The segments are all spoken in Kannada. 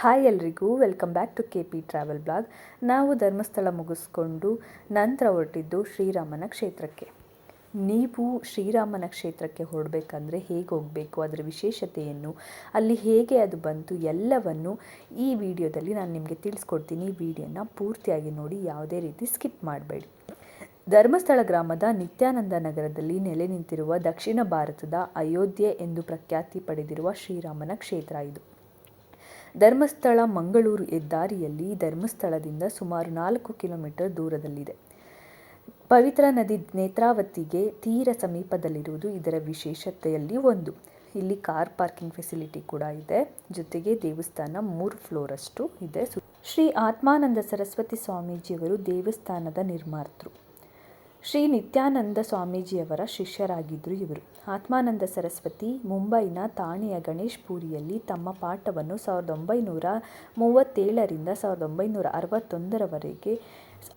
ಹಾಯ್ ಎಲ್ರಿಗೂ, welcome back to K P travel blog. ನಾವು ಧರ್ಮಸ್ಥಳ ಮುಗಿಸ್ಕೊಂಡು ನಂತರ ಹೊರಟಿದ್ದು ಶ್ರೀರಾಮನ ಕ್ಷೇತ್ರಕ್ಕೆ. ನೀವು ಶ್ರೀರಾಮನ ಕ್ಷೇತ್ರಕ್ಕೆ ಹೊರಡಬೇಕಂದ್ರೆ ಹೇಗೆ ಹೋಗಬೇಕು, ಅದರ ವಿಶೇಷತೆಯನ್ನು, ಅಲ್ಲಿ ಹೇಗೆ ಅದು ಬಂತು, ಎಲ್ಲವನ್ನು ಈ ವಿಡಿಯೋದಲ್ಲಿ ನಾನು ನಿಮಗೆ ತಿಳಿಸ್ಕೊಡ್ತೀನಿ. ಈ ವಿಡಿಯೋನ ಪೂರ್ತಿಯಾಗಿ ನೋಡಿ, ಯಾವುದೇ ರೀತಿ ಸ್ಕಿಪ್ ಮಾಡಬೇಡಿ. ಧರ್ಮಸ್ಥಳ ಗ್ರಾಮದ ನಿತ್ಯಾನಂದ ನಗರದಲ್ಲಿ ನೆಲೆ ನಿಂತಿರುವ ದಕ್ಷಿಣ ಭಾರತದ ಅಯೋಧ್ಯೆ ಎಂದು ಪ್ರಖ್ಯಾತಿ ಪಡೆದಿರುವ ಶ್ರೀರಾಮನ ಕ್ಷೇತ್ರ ಇದು. ಧರ್ಮಸ್ಥಳ ಮಂಗಳೂರು ಹೆದ್ದಾರಿಯಲ್ಲಿ ಧರ್ಮಸ್ಥಳದಿಂದ ಸುಮಾರು ನಾಲ್ಕು ಕಿಲೋಮೀಟರ್ ದೂರದಲ್ಲಿದೆ. ಪವಿತ್ರ ನದಿ ನೇತ್ರಾವತಿಗೆ ತೀರ ಸಮೀಪದಲ್ಲಿರುವುದು ಇದರ ವಿಶೇಷತೆಯಲ್ಲಿ ಒಂದು. ಇಲ್ಲಿ ಕಾರ್ ಪಾರ್ಕಿಂಗ್ ಫೆಸಿಲಿಟಿ ಕೂಡ ಇದೆ. ಜೊತೆಗೆ ದೇವಸ್ಥಾನ ಮೂರು ಫ್ಲೋರಷ್ಟು ಇದೆ. ಶ್ರೀ ಆತ್ಮಾನಂದ ಸರಸ್ವತಿ ಸ್ವಾಮೀಜಿಯವರು ದೇವಸ್ಥಾನದ ನಿರ್ಮಾತೃ. ಶ್ರೀ ನಿತ್ಯಾನಂದ ಸ್ವಾಮೀಜಿಯವರ ಶಿಷ್ಯರಾಗಿದ್ದರು ಇವರು. ಆತ್ಮಾನಂದ ಸರಸ್ವತಿ, ಮುಂಬೈನ ತಾಣೆಯ ಗಣೇಶ್ ಪುರಿಯಲ್ಲಿ ತಮ್ಮ ಪಾಠವನ್ನು ಸಾವಿರದ ಒಂಬೈನೂರ ಮೂವತ್ತೇಳರಿಂದ ಸಾವಿರದ ಒಂಬೈನೂರ ಅರವತ್ತೊಂದರವರೆಗೆ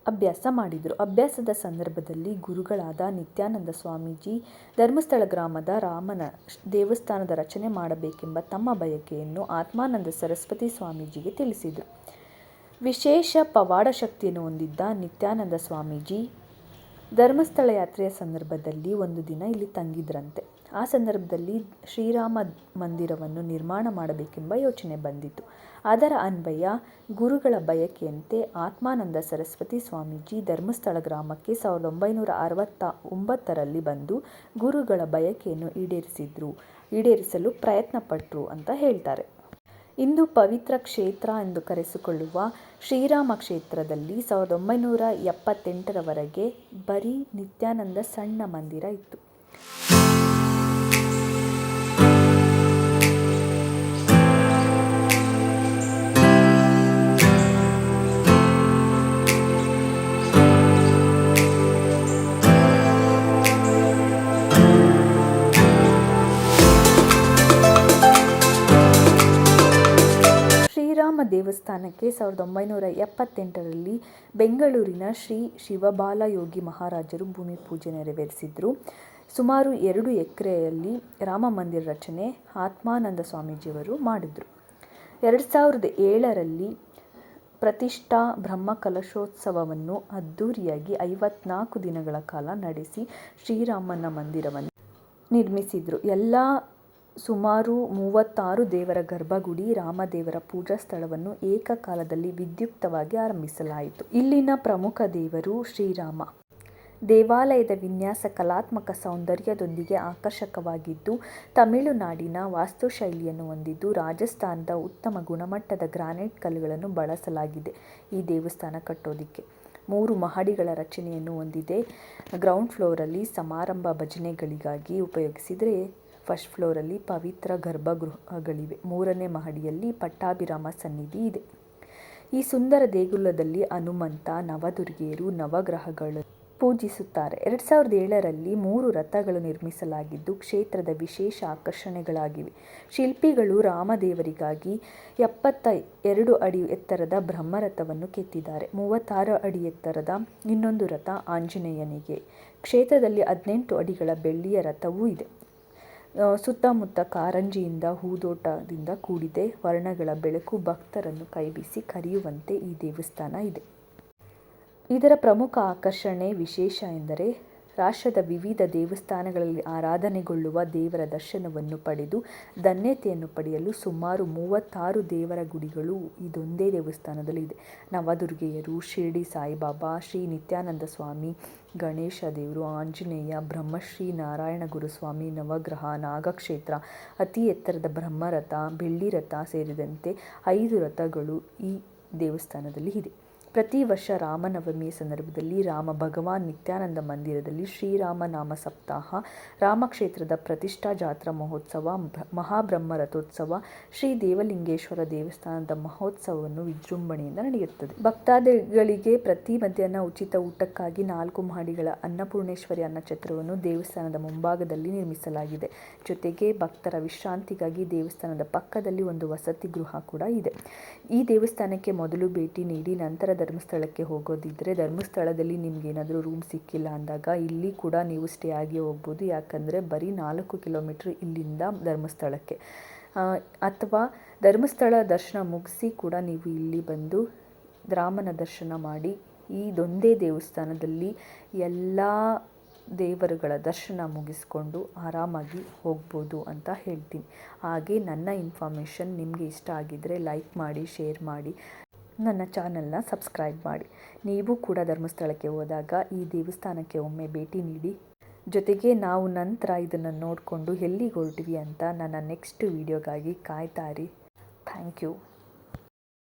ಅಭ್ಯಾಸ ಮಾಡಿದರು. ಅಭ್ಯಾಸದ ಸಂದರ್ಭದಲ್ಲಿ ಗುರುಗಳಾದ ನಿತ್ಯಾನಂದ ಸ್ವಾಮೀಜಿ, ಧರ್ಮಸ್ಥಳ ಗ್ರಾಮದ ರಾಮನ ದೇವಸ್ಥಾನದ ರಚನೆ ಮಾಡಬೇಕೆಂಬ ತಮ್ಮ ಬಯಕೆಯನ್ನು ಆತ್ಮಾನಂದ ಸರಸ್ವತಿ ಸ್ವಾಮೀಜಿಗೆ ತಿಳಿಸಿದರು. ವಿಶೇಷ ಪವಾಡ ಶಕ್ತಿಯನ್ನು ಹೊಂದಿದ್ದ ನಿತ್ಯಾನಂದ ಸ್ವಾಮೀಜಿ ಧರ್ಮಸ್ಥಳ ಯಾತ್ರೆಯ ಸಂದರ್ಭದಲ್ಲಿ ಒಂದು ದಿನ ಇಲ್ಲಿ ತಂಗಿದ್ರಂತೆ. ಆ ಸಂದರ್ಭದಲ್ಲಿ ಶ್ರೀರಾಮ ಮಂದಿರವನ್ನು ನಿರ್ಮಾಣ ಮಾಡಬೇಕೆಂಬ ಯೋಚನೆ ಬಂದಿತು. ಅದರ ಅನ್ವಯ ಗುರುಗಳ ಬಯಕೆಯಂತೆ ಆತ್ಮಾನಂದ ಸರಸ್ವತಿ ಸ್ವಾಮೀಜಿ ಧರ್ಮಸ್ಥಳ ಗ್ರಾಮಕ್ಕೆ ಸಾವಿರದ ಒಂಬೈನೂರ ಅರವತ್ತ ಒಂಬತ್ತರಲ್ಲಿ ಬಂದು ಗುರುಗಳ ಬಯಕೆಯನ್ನು ಈಡೇರಿಸಿದ್ರು. ಈಡೇರಿಸಲು ಪ್ರಯತ್ನಪಟ್ಟರು ಅಂತ ಹೇಳ್ತಾರೆ. ಇಂದು ಪವಿತ್ರ ಕ್ಷೇತ್ರ ಎಂದು ಕರೆಸಿಕೊಳ್ಳುವ ಶ್ರೀರಾಮ ಕ್ಷೇತ್ರದಲ್ಲಿ ಸಾವಿರದ ಒಂಬೈನೂರ ಎಪ್ಪತ್ತೆಂಟರವರೆಗೆ ಬರೀ ನಿತ್ಯಾನಂದ ಸಣ್ಣ ಮಂದಿರ ಇತ್ತು. ಶ್ರೀರಾಮ ದೇವಸ್ಥಾನಕ್ಕೆ ಸಾವಿರದ ಒಂಬೈನೂರ ಎಪ್ಪತ್ತೆಂಟರಲ್ಲಿ ಬೆಂಗಳೂರಿನ ಶ್ರೀ ಶಿವಬಾಲಯೋಗಿ ಮಹಾರಾಜರು ಭೂಮಿ ಪೂಜೆ ನೆರವೇರಿಸಿದ್ರು. ಸುಮಾರು ಎರಡು ಎಕರೆಯಲ್ಲಿ ರಾಮ ಮಂದಿರ ರಚನೆ ಆತ್ಮಾನಂದ ಸ್ವಾಮೀಜಿಯವರು ಮಾಡಿದರು. ಎರಡು ಸಾವಿರದ ಏಳರಲ್ಲಿ ಪ್ರತಿಷ್ಠಾ ಬ್ರಹ್ಮ ಕಲಶೋತ್ಸವವನ್ನು ಅದ್ಧೂರಿಯಾಗಿ ಐವತ್ನಾಲ್ಕು ದಿನಗಳ ಕಾಲ ನಡೆಸಿ ಶ್ರೀರಾಮನ ಮಂದಿರವನ್ನು ನಿರ್ಮಿಸಿದರು. ಎಲ್ಲ ಸುಮಾರು ಮೂವತ್ತಾರು ದೇವರ ಗರ್ಭಗುಡಿ ರಾಮದೇವರ ಪೂಜಾ ಸ್ಥಳವನ್ನು ಏಕಕಾಲದಲ್ಲಿ ವಿದ್ಯುಕ್ತವಾಗಿ ಆರಂಭಿಸಲಾಯಿತು. ಇಲ್ಲಿನ ಪ್ರಮುಖ ದೇವರು ಶ್ರೀರಾಮ. ದೇವಾಲಯದ ವಿನ್ಯಾಸ ಕಲಾತ್ಮಕ ಸೌಂದರ್ಯದೊಂದಿಗೆ ಆಕರ್ಷಕವಾಗಿದ್ದು, ತಮಿಳುನಾಡಿನ ವಾಸ್ತುಶೈಲಿಯನ್ನು ಹೊಂದಿದ್ದು ರಾಜಸ್ಥಾನದ ಉತ್ತಮ ಗುಣಮಟ್ಟದ ಗ್ರಾನೈಟ್ ಕಲ್ಲುಗಳನ್ನು ಬಳಸಲಾಗಿದೆ ಈ ದೇವಸ್ಥಾನ ಕಟ್ಟೋದಿಕ್ಕೆ. ಮೂರು ಮಹಡಿಗಳ ರಚನೆಯನ್ನು ಹೊಂದಿದೆ. ಗ್ರೌಂಡ್ ಫ್ಲೋರಲ್ಲಿ ಸಮಾರಂಭ ಭಜನೆಗಳಿಗಾಗಿ ಉಪಯೋಗಿಸಿದರೆ ಫಸ್ಟ್ ಫ್ಲೋರಲ್ಲಿ ಪವಿತ್ರ ಗರ್ಭಗೃಹಗಳಿವೆ. ಮೂರನೇ ಮಹಡಿಯಲ್ಲಿ ಪಟ್ಟಾಭಿರಾಮ ಸನ್ನಿಧಿ ಇದೆ. ಈ ಸುಂದರ ದೇಗುಲದಲ್ಲಿ ಹನುಮಂತ, ನವದುರ್ಗೆಯರು ನವಗ್ರಹಗಳು ಪೂಜಿಸುತ್ತಾರೆ. ಎರಡು ಸಾವಿರದ ಏಳರಲ್ಲಿ ಮೂರು ರಥಗಳು ನಿರ್ಮಿಸಲಾಗಿದ್ದು, ಕ್ಷೇತ್ರದ ವಿಶೇಷ ಆಕರ್ಷಣೆಗಳಾಗಿವೆ. ಶಿಲ್ಪಿಗಳು ರಾಮದೇವರಿಗಾಗಿ ಎಪ್ಪತ್ತ ಎರಡು ಅಡಿ ಎತ್ತರದ ಬ್ರಹ್ಮರಥವನ್ನು ಕೆತ್ತಿದ್ದಾರೆ. ಮೂವತ್ತಾರು ಅಡಿ ಎತ್ತರದ ಇನ್ನೊಂದು ರಥ ಆಂಜನೇಯನಿಗೆ. ಕ್ಷೇತ್ರದಲ್ಲಿ ಹದಿನೆಂಟು ಅಡಿಗಳ ಬೆಳ್ಳಿಯ ರಥವೂ ಇದೆ. ಸುತ್ತಮುತ್ತ ಕಾರಂಜಿಯಿಂದ, ಹೂದೋಟದಿಂದ ಕೂಡಿದೆ. ವರ್ಣಗಳ ಬೆಳಕು ಭಕ್ತರನ್ನು ಕೈಬೀಸಿ ಕರೆಯುವಂತೆ ಈ ದೇವಸ್ಥಾನ ಇದೆ. ಇದರ ಪ್ರಮುಖ ಆಕರ್ಷಣೆ ವಿಶೇಷ ಎಂದರೆ ರಾಷ್ಟ್ರದ ವಿವಿಧ ದೇವಸ್ಥಾನಗಳಲ್ಲಿ ಆರಾಧನೆಗೊಳ್ಳುವ ದೇವರ ದರ್ಶನವನ್ನು ಪಡೆದು ಧನ್ಯತೆಯನ್ನು ಪಡೆಯಲು ಸುಮಾರು ಮೂವತ್ತಾರು ದೇವರ ಗುಡಿಗಳು ಇದೊಂದೇ ದೇವಸ್ಥಾನದಲ್ಲಿ ಇದೆ. ನವದುರ್ಗೆಯರು, ಶಿರಡಿ ಸಾಯಿಬಾಬಾ, ಶ್ರೀ ನಿತ್ಯಾನಂದ ಸ್ವಾಮಿ, ಗಣೇಶ ದೇವರು, ಆಂಜನೇಯ, ಬ್ರಹ್ಮಶ್ರೀ ನಾರಾಯಣ ಗುರುಸ್ವಾಮಿ, ನವಗ್ರಹ, ನಾಗಕ್ಷೇತ್ರ, ಅತಿ ಎತ್ತರದ ಬ್ರಹ್ಮರಥ, ಬೆಳ್ಳಿ ರಥ ಸೇರಿದಂತೆ ಐದು ರಥಗಳು ಈ ದೇವಸ್ಥಾನದಲ್ಲಿ ಇದೆ. ಪ್ರತಿ ವರ್ಷ ರಾಮನವಮಿಯ ಸಂದರ್ಭದಲ್ಲಿ ರಾಮ ಭಗವಾನ್ ನಿತ್ಯಾನಂದ ಮಂದಿರದಲ್ಲಿ ಶ್ರೀರಾಮ ನಾಮ ಸಪ್ತಾಹ, ರಾಮಕ್ಷೇತ್ರದ ಪ್ರತಿಷ್ಠಾ ಜಾತ್ರಾ ಮಹೋತ್ಸವ ಮಹಾಬ್ರಹ್ಮ ರಥೋತ್ಸವ, ಶ್ರೀ ದೇವಲಿಂಗೇಶ್ವರ ದೇವಸ್ಥಾನದ ಮಹೋತ್ಸವವನ್ನು ವಿಜೃಂಭಣೆಯಿಂದ ನಡೆಯುತ್ತದೆ. ಭಕ್ತಾದಿಗಳಿಗೆ ಪ್ರತಿ ಮಧ್ಯಾಹ್ನ ಉಚಿತ ಊಟಕ್ಕಾಗಿ ನಾಲ್ಕು ಮಹಡಿಗಳ ಅನ್ನಪೂರ್ಣೇಶ್ವರಿ ಅನ್ನಛತ್ರವನ್ನು ದೇವಸ್ಥಾನದ ಮುಂಭಾಗದಲ್ಲಿ ನಿರ್ಮಿಸಲಾಗಿದೆ. ಜೊತೆಗೆ ಭಕ್ತರ ವಿಶ್ರಾಂತಿಗಾಗಿ ದೇವಸ್ಥಾನದ ಪಕ್ಕದಲ್ಲಿ ಒಂದು ವಸತಿ ಗೃಹ ಕೂಡ ಇದೆ. ಈ ದೇವಸ್ಥಾನಕ್ಕೆ ಮೊದಲು ಭೇಟಿ ನೀಡಿ ನಂತರ ಧರ್ಮಸ್ಥಳಕ್ಕೆ ಹೋಗೋದಿದ್ದರೆ ಧರ್ಮಸ್ಥಳದಲ್ಲಿ ನಿಮ್ಗೆ ಏನಾದರೂ ರೂಮ್ ಸಿಕ್ಕಿಲ್ಲ ಅಂದಾಗ ಇಲ್ಲಿ ಕೂಡ ನೀವು ಸ್ಟೇ ಆಗಿ ಹೋಗ್ಬೋದು. ಯಾಕಂದರೆ ಬರೀ ನಾಲ್ಕು ಕಿಲೋಮೀಟ್ರ್ ಇಲ್ಲಿಂದ ಧರ್ಮಸ್ಥಳಕ್ಕೆ. ಅಥವಾ ಧರ್ಮಸ್ಥಳ ದರ್ಶನ ಮುಗಿಸಿ ಕೂಡ ನೀವು ಇಲ್ಲಿ ಬಂದು ರಾಮನ ದರ್ಶನ ಮಾಡಿ ಇದೊಂದೇ ದೇವಸ್ಥಾನದಲ್ಲಿ ಎಲ್ಲ ದೇವರುಗಳ ದರ್ಶನ ಮುಗಿಸ್ಕೊಂಡು ಆರಾಮಾಗಿ ಹೋಗ್ಬೋದು ಅಂತ ಹೇಳ್ತೀನಿ. ಹಾಗೆ ನನ್ನ ಇನ್ಫಾರ್ಮೇಷನ್ ನಿಮಗೆ ಇಷ್ಟ ಆಗಿದ್ದರೆ ಲೈಕ್ ಮಾಡಿ ಶೇರ್ ಮಾಡಿ. ನನ್ನ ಚಾನಲ್ನ ಸಬ್ಸ್ಕ್ರೈಬ್ ಮಾಡಿ. ನೀವು ಕೂಡ ಧರ್ಮಸ್ಥಳಕ್ಕೆ ಹೋದಾಗ ಈ ದೇವಸ್ಥಾನಕ್ಕೆ ಒಮ್ಮೆ ಭೇಟಿ ನೀಡಿ. ಜೊತೆಗೆ ನಾವು ನಂತರ ಇದನ್ನು ನೋಡಿಕೊಂಡು ಎಲ್ಲಿಗೆ ಹೊರಟಿವಿ ಅಂತ ನನ್ನ ನೆಕ್ಸ್ಟ್ ವೀಡಿಯೋಗಾಗಿ ಕಾಯ್ತಾರಿ ಥ್ಯಾಂಕ್ ಯು